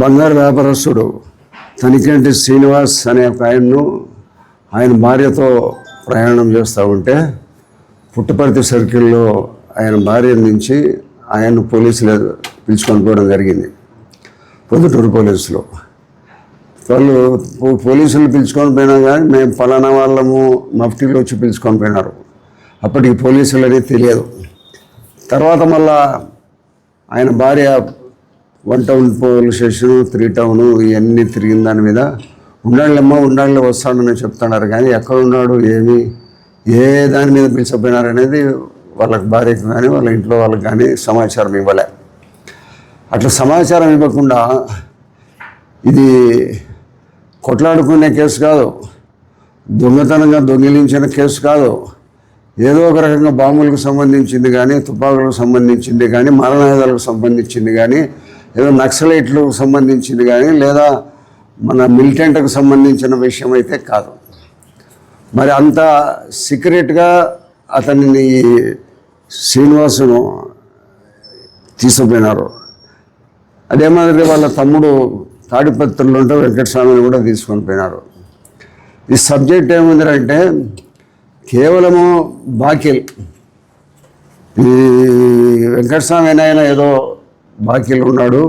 బంగారు వ్యాపారస్తుడు తనికంటి శ్రీనివాస్ అనే ఒక ఆయన్ను ఆయన భార్యతో ప్రయాణం చేస్తూ ఉంటే పుట్టపర్తి సర్కిల్లో ఆయన భార్య నుంచి ఆయన్ను పోలీసులు పిలుచుకొని పోవడం జరిగింది. పొద్దుటూరు పోలీసులు. వాళ్ళు పోలీసులు పిలుచుకొని పోయినా కానీ మేము ఫలానా వాళ్ళము మఫ్టీలు వచ్చి పిలుచుకొని పోయినారు. అప్పటికి పోలీసులు అనేది తెలియదు. తర్వాత మళ్ళా ఆయన భార్య one town police station three town ఇవన్నీ తిరిగిన దాని మీద ఉండాలమ్మా ఉండాలి వస్తాడని చెప్తున్నారు. కానీ ఎక్కడ ఉన్నాడు ఏమి ఏ దాని మీద పిలిచిపోయినారు అనేది వాళ్ళకి భార్యకు కానీ వాళ్ళ ఇంట్లో వాళ్ళకి కానీ సమాచారం ఇవ్వలే. అట్లా సమాచారం ఇవ్వకుండా ఇది కొట్లాడుకునే కేసు కాదు దొంగతనంగా దొంగిలించిన కేసు కాదు ఏదో ఒక రకంగా బాంబులకు సంబంధించింది కానీ తుపాకులకు సంబంధించింది కానీ మరణాయుధాలకు సంబంధించింది కానీ ఏదో నక్సలైట్లకు సంబంధించింది కానీ లేదా మన మిలిటెంట్కు సంబంధించిన విషయం అయితే కాదు. మరి అంత సీక్రెట్గా అతనిని శ్రీనివాసును తీసుకుపోయినారు. అదే మాదిరి వాళ్ళ తమ్ముడు తాడిపత్రులు ఉంటే వెంకటస్వామిని కూడా తీసుకొని పోయినారు. ఈ సబ్జెక్ట్ ఏముందంటే కేవలము బాకిల్. ఈ వెంకటస్వామి అయినా ఏదో బాకీలు ఉన్నాడు.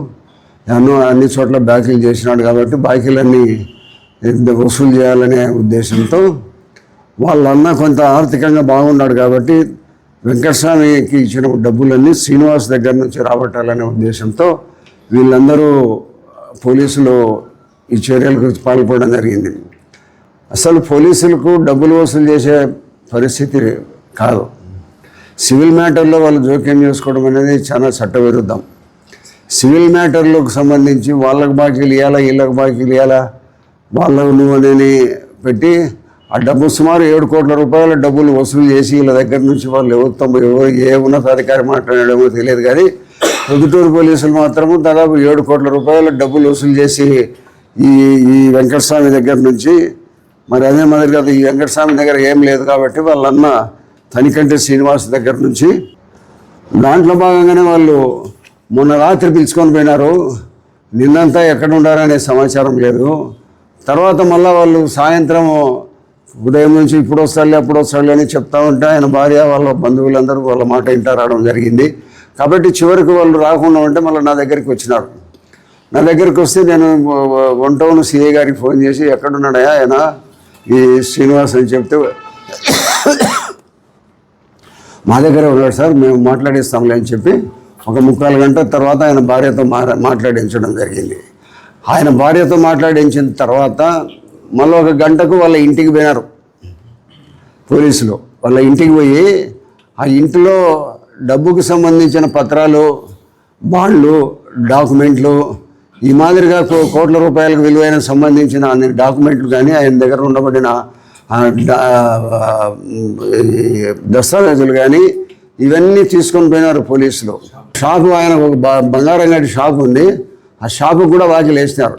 ఎన్నో అన్ని చోట్ల బాకీలు చేసినాడు కాబట్టి బాకీలన్నీ వసూలు చేయాలనే ఉద్దేశంతో వాళ్ళన్న కొంత ఆర్థికంగా బాగున్నాడు కాబట్టి వెంకటస్వామికి ఇచ్చిన డబ్బులన్నీ శ్రీనివాస్ దగ్గర నుంచి రాబట్టాలనే ఉద్దేశంతో వీళ్ళందరూ పోలీసులు ఈ చర్యలకు పాల్పడడం జరిగింది. అసలు పోలీసులకు డబ్బులు వసూలు చేసే పరిస్థితి కాదు. సివిల్ మ్యాటర్లో వాళ్ళు జోక్యం చేసుకోవడం అనేది చాలా చట్టవిరుద్ధం. సివిల్ మ్యాటర్లకు సంబంధించి వాళ్ళకు బాకీలు ఇవ్వాలా వీళ్ళకి బాకీలు ఇవ్వాలా వాళ్ళకు నువ్వు అనేది పెట్టి ఆ డబ్బు సుమారు ఏడు కోట్ల రూపాయల డబ్బులు వసూలు చేసి వీళ్ళ దగ్గర నుంచి వాళ్ళు ఎవరితో ఎవరు ఏ ఉన్నతాధికారి మాట్లాడేమో తెలియదు కానీ పొద్దుటూరు పోలీసులు మాత్రము దాదాపు ఏడు కోట్ల రూపాయల డబ్బులు వసూలు చేసి ఈ ఈ వెంకటస్వామి దగ్గర నుంచి మరి అదే మాదిరిగా ఈ వెంకటస్వామి దగ్గర ఏం లేదు కాబట్టి వాళ్ళన్న తనికంటే శ్రీనివాస్ దగ్గర నుంచి దాంట్లో భాగంగానే వాళ్ళు మొన్న రాత్రి పిలుచుకొని పోయినారు. నిన్నంతా ఎక్కడ ఉండారనే సమాచారం లేదు. తర్వాత మళ్ళీ వాళ్ళు సాయంత్రం ఉదయం నుంచి ఇప్పుడు వస్తాలే అప్పుడు వస్తాలే అని చెప్తా ఉంటే ఆయన భార్య వాళ్ళ బంధువులందరూ వాళ్ళ మాట ఇంటా రావడం జరిగింది. కాబట్టి చివరికి వాళ్ళు రాకుండా ఉంటే మళ్ళీ నా దగ్గరికి వచ్చినారు. నా దగ్గరికి వస్తే నేను వన్ టౌన్ సిఏ గారికి ఫోన్ చేసి ఎక్కడున్నాడయా ఆయన? ఈ శ్రీనివాస్ అని చెప్తే మా దగ్గరే ఉన్నాడు సార్ మేము మాట్లాడేస్తాంలే అని చెప్పి ఒక ముక్కాలు గంట తర్వాత ఆయన భార్యతో మా మాట్లాడించడం జరిగింది. ఆయన భార్యతో మాట్లాడించిన తర్వాత మళ్ళీ ఒక గంటకు వాళ్ళ ఇంటికి పోయినారు. పోలీసులు వాళ్ళ ఇంటికి పోయి ఆ ఇంటిలో డబ్బుకు సంబంధించిన పత్రాలు బాండ్లు డాక్యుమెంట్లు ఈ మాదిరిగా కోట్ల రూపాయలకు విలువైన సంబంధించిన అన్ని డాక్యుమెంట్లు కానీ ఆయన దగ్గర ఉండబడిన దస్తావేజులు కానీ ఇవన్నీ తీసుకొని పోయినారు పోలీసులు. షాపు ఆయన ఒక బ- బంగారం గడి షాపు ఉంది. ఆ షాపు కూడా వాకిలు వేసినారు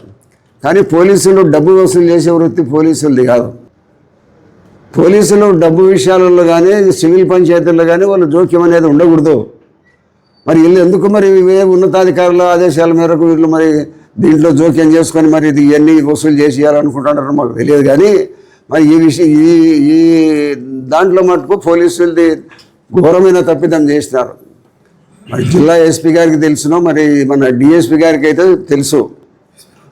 కానీ పోలీసులు డబ్బు వసూలు చేసే వృత్తి పోలీసులది కాదు. పోలీసులు డబ్బు విషయాలలో కానీ సివిల్ పంచాయతీల్లో కానీ వాళ్ళు జోక్యం అనేది ఉండకూడదు. మరి వీళ్ళు ఎందుకు మరి ఏ ఉన్నతాధికారుల ఆదేశాల మేరకు వీళ్ళు మరి దీంట్లో జోక్యం చేసుకొని మరి ఇది ఇవన్నీ వసూలు చేసి ఇవ్వాలనుకుంటున్నారో మాకు తెలియదు కానీ మరి ఈ విషయం ఈ ఈ దాంట్లో మటుకు పోలీసులది ఘోరమైన తప్పిదం చేసినారు. మరి జిల్లా ఎస్పీ గారికి తెలుసునో మరి మన డిఎస్పీ గారికి అయితే తెలుసు.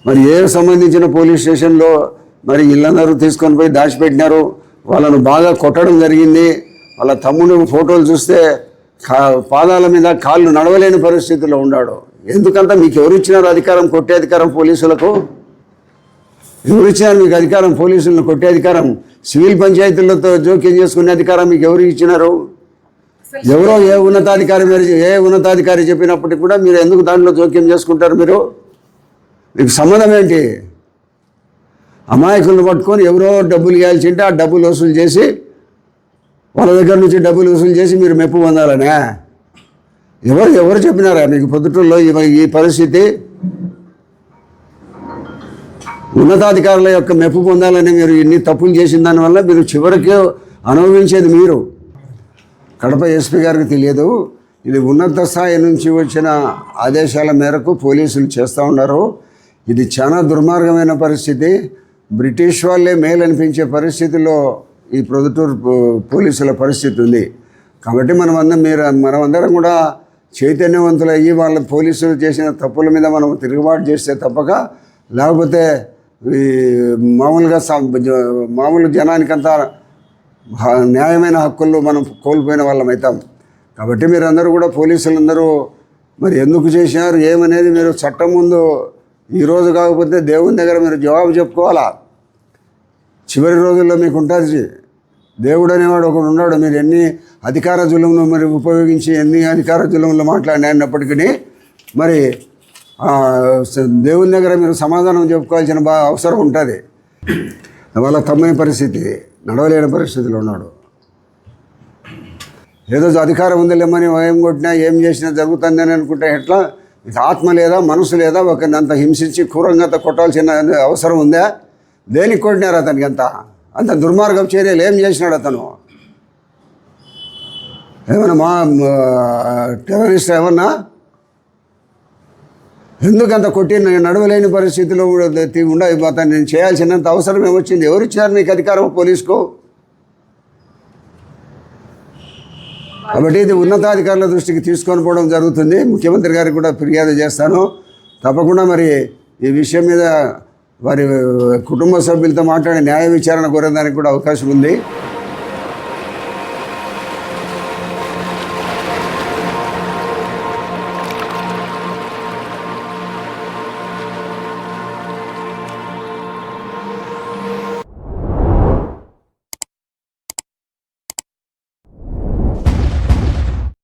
మరి ఏ సంబంధించిన పోలీస్ స్టేషన్లో మరి ఇళ్ళందరూ తీసుకొని పోయి దాచిపెట్టినారు? వాళ్ళను బాగా కొట్టడం జరిగింది. వాళ్ళ తమ్ముడు ఫోటోలు చూస్తే కా పాదాల మీద కాళ్ళు నడవలేని పరిస్థితిలో ఉన్నాడు. ఎందుకంత మీకు ఎవరు ఇచ్చినారు అధికారం కొట్టే అధికారం పోలీసులకు? ఎవరు ఇచ్చినారు మీకు అధికారం? పోలీసులను కొట్టే అధికారం? సివిల్ పంచాయతీలతో జోక్యం చేసుకునే అధికారం మీకు ఎవరు ఇచ్చినారు? ఎవరో ఏ ఉన్నతాధికారి మీరు ఏ ఉన్నతాధికారి చెప్పినప్పటికీ కూడా మీరు ఎందుకు దాంట్లో జోక్యం చేసుకుంటారు మీరు? మీకు సంబంధం ఏంటి? అమాయకులను పట్టుకొని ఎవరో డబ్బులు ఇవ్వాల్సింటే ఆ డబ్బులు వసూలు చేసి వాళ్ళ దగ్గర నుంచి డబ్బులు వసూలు చేసి మీరు మెప్పు పొందాలనే? ఎవరు ఎవరు చెప్పినారా మీకు పొద్దుటూరులో ఈ ఈ పరిస్థితి? ఉన్నతాధికారుల యొక్క మెప్పు పొందాలని మీరు ఇన్ని తప్పులు చేసిన దానివల్ల మీరు చివరికి అనుభవించేది మీరు. కడప ఎస్పీ గారికి తెలియదు. ఇది ఉన్నత స్థాయి నుంచి వచ్చిన ఆదేశాల మేరకు పోలీసులు చేస్తూ ఉన్నారు. ఇది చాలా దుర్మార్గమైన పరిస్థితి. బ్రిటిష్ వాళ్ళే మేలు అనిపించే పరిస్థితిలో ఈ ప్రొద్దుటూరు పో- పోలీసుల పరిస్థితి ఉంది. కాబట్టి మనం అందరం మీరు మనమందరం కూడా చైతన్యవంతులు అయ్యి వాళ్ళ పోలీసులు చేసిన తప్పుల మీద మనం తిరుగుబాటు చేస్తే తప్పక లేకపోతే ఈ మామూలుగా మామూలు జనానికంతా న్యాయమైన హక్కులు మనం కోల్పోయిన వాళ్ళం అవుతాం కాబట్టి మీరందరూ కూడా పోలీసులందరూ మరి ఎందుకు చేసినారు ఏమనేది మీరు చట్టం ముందు ఈరోజు కాకపోతే దేవుని దగ్గర మీరు జవాబు చెప్పుకోవాలా? చివరి రోజుల్లో మీకు ఉంటుంది దేవుడు అనేవాడు ఒకడు ఉన్నాడు మీరు ఎన్ని అధికార జులుములు మరి ఉపయోగించి ఎన్ని అధికార జులంలో మాట్లాడినప్పటికీ మరి దేవుని దగ్గర మీరు సమాధానం చెప్పుకోవాల్సిన బా అవసరం ఉంటుంది. వాళ్ళ తమ్మని పరిస్థితి. నడవలేని పరిస్థితిలో ఉన్నాడు. ఏదో అధికారం ఉంది లేమని ఏం కొట్టినా ఏం చేసినా జరుగుతుంది అని అనుకుంటే ఎట్లా? ఇది ఆత్మ లేదా మనసు లేదా ఒకరిని అంత హింసించి క్రూరంగా అంత కొట్టాల్సిన అవసరం ఉందా? దేనికి కొట్టినారు అతనికి అంత? అంత దుర్మార్గం చర్యలు ఏం చేసినాడు అతను? ఏమన్నా మా టెర్రరిస్ట్ ఏమన్నా ఎందుకంత కొట్టి నడవలేని పరిస్థితిలో కూడా నేను చేయాల్సినంత అవసరం ఏమొచ్చింది? ఎవరు ఇచ్చారు నీకు అధికారం పోలీసుకు? కాబట్టి ఇది ఉన్నతాధికారుల దృష్టికి తీసుకొని పోవడం జరుగుతుంది. ముఖ్యమంత్రి గారికి కూడా ఫిర్యాదు చేస్తాను. తప్పకుండా మరి ఈ విషయం మీద వారి కుటుంబ సభ్యులతో మాట్లాడి న్యాయ విచారణ కోరేదానికి కూడా అవకాశం ఉంది.